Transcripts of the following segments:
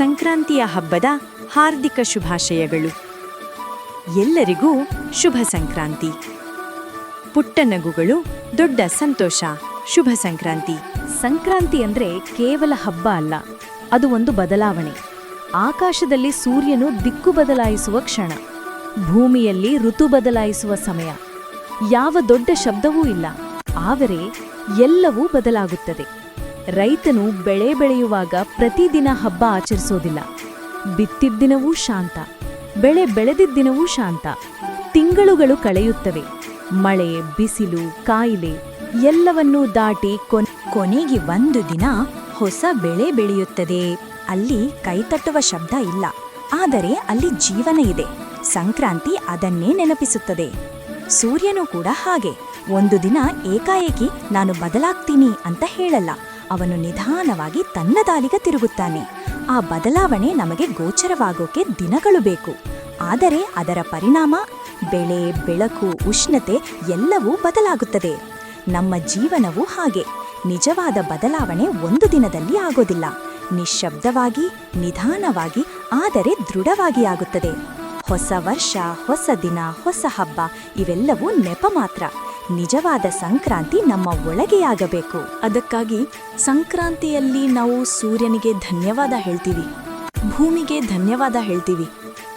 ಸಂಕ್ರಾಂತಿಯ ಹಬ್ಬದ ಹಾರ್ದಿಕ ಶುಭಾಶಯಗಳು. ಎಲ್ಲರಿಗೂ ಶುಭ ಸಂಕ್ರಾಂತಿ. ಪುಟ್ಟ ನಗುಗಳು, ದೊಡ್ಡ ಸಂತೋಷ. ಶುಭ ಸಂಕ್ರಾಂತಿ. ಸಂಕ್ರಾಂತಿ ಅಂದ್ರೆ ಕೇವಲ ಹಬ್ಬ ಅಲ್ಲ, ಅದು ಒಂದು ಬದಲಾವಣೆ. ಆಕಾಶದಲ್ಲಿ ಸೂರ್ಯನು ದಿಕ್ಕು ಬದಲಾಯಿಸುವ ಕ್ಷಣ, ಭೂಮಿಯಲ್ಲಿ ಋತು ಬದಲಾಯಿಸುವ ಸಮಯ. ಯಾವ ದೊಡ್ಡ ಶಬ್ದವೂ ಇಲ್ಲ, ಆದರೆ ಎಲ್ಲವೂ ಬದಲಾಗುತ್ತದೆ. ರೈತನು ಬೆಳೆ ಬೆಳೆಯುವಾಗ ಪ್ರತಿದಿನ ಹಬ್ಬ ಆಚರಿಸೋದಿಲ್ಲ. ಬಿತ್ತಿದ್ದಿನವೂ ಶಾಂತ, ಬೆಳೆ ಬೆಳೆದಿದ್ದಿನವೂ ಶಾಂತ. ತಿಂಗಳುಗಳು ಕಳೆಯುತ್ತವೆ. ಮಳೆ, ಬಿಸಿಲು, ಕಾಯಿಲೆ ಎಲ್ಲವನ್ನೂ ದಾಟಿ ಕೊನೆ ಕೊನೆಗೆ ಒಂದು ದಿನ ಹೊಸ ಬೆಳೆ ಬೆಳೆಯುತ್ತದೆ. ಅಲ್ಲಿ ಕೈತಟ್ಟುವ ಶಬ್ದ ಇಲ್ಲ. ಆದರೆ ಅಲ್ಲಿ ಜೀವನ ಇದೆ. ಸಂಕ್ರಾಂತಿ ಅದನ್ನೇ ನೆನಪಿಸುತ್ತದೆ. ಸೂರ್ಯನೂ ಕೂಡ ಹಾಗೆ. ಒಂದು ದಿನ ಏಕಾಏಕಿ ನಾನು ಬದಲಾಗ್ತೀನಿ ಅಂತ ಹೇಳಲ್ಲ. ಅವನು ನಿಧಾನವಾಗಿ ತನ್ನ ದಾಲಿಗ ತಿರುಗುತ್ತಾನೆ. ಆ ಬದಲಾವಣೆ ನಮಗೆ ಗೋಚರವಾಗೋಕೆ ದಿನಗಳು ಬೇಕು. ಆದರೆ ಅದರ ಪರಿಣಾಮ, ಬೆಳೆ, ಬೆಳಕು, ಉಷ್ಣತೆ ಎಲ್ಲವೂ ಬದಲಾಗುತ್ತದೆ. ನಮ್ಮ ಜೀವನವೂ ಹಾಗೆ. ನಿಜವಾದ ಬದಲಾವಣೆ ಒಂದು ದಿನದಲ್ಲಿ ಆಗೋದಿಲ್ಲ. ನಿಶ್ಶಬ್ದವಾಗಿ, ನಿಧಾನವಾಗಿ, ಆದರೆ ದೃಢವಾಗಿ ಆಗುತ್ತದೆ. ಹೊಸ ವರ್ಷ, ಹೊಸ ದಿನ, ಹೊಸ ಹಬ್ಬ ಇವೆಲ್ಲವೂ ನೆಪ ಮಾತ್ರ. ನಿಜವಾದ ಸಂಕ್ರಾಂತಿ ನಮ್ಮ ಒಳಗೆಯಾಗಬೇಕು ಅದಕ್ಕಾಗಿ ಸಂಕ್ರಾಂತಿಯಲ್ಲಿ ನಾವು ಸೂರ್ಯನಿಗೆ ಧನ್ಯವಾದ ಹೇಳ್ತೀವಿ. ಭೂಮಿಗೆ ಧನ್ಯವಾದ ಹೇಳ್ತೀವಿ.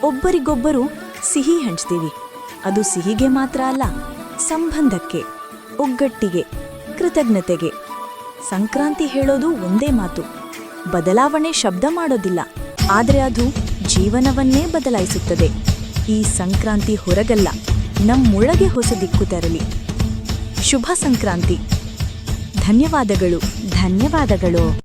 ಒಬ್ಬರಿಗೊಬ್ಬರು ಸಿಹಿ ಹಂಚ್ತೀವಿ. ಅದು ಸಿಹಿಗೆ ಮಾತ್ರ ಅಲ್ಲ, ಸಂಬಂಧಕ್ಕೆ, ಒಗ್ಗಟ್ಟಿಗೆ, ಕೃತಜ್ಞತೆಗೆ. ಸಂಕ್ರಾಂತಿ ಹೇಳೋದು ಒಂದೇ ಮಾತು. ಬದಲಾವಣೆ ಶಬ್ದ ಮಾಡೋದಿಲ್ಲ. ಆದರೆ ಅದು ಜೀವನವನ್ನೇ ಬದಲಾಯಿಸುತ್ತದೆ. ಈ ಸಂಕ್ರಾಂತಿ ಹೊರಗಲ್ಲ, ನಮ್ಮೊಳಗೆ ಹೊಸ ದಿಕ್ಕು ತರಲಿ. ಶುಭ ಸಂಕ್ರಾಂತಿ. ಧನ್ಯವಾದಗಳು ಧನ್ಯವಾದಗಳು.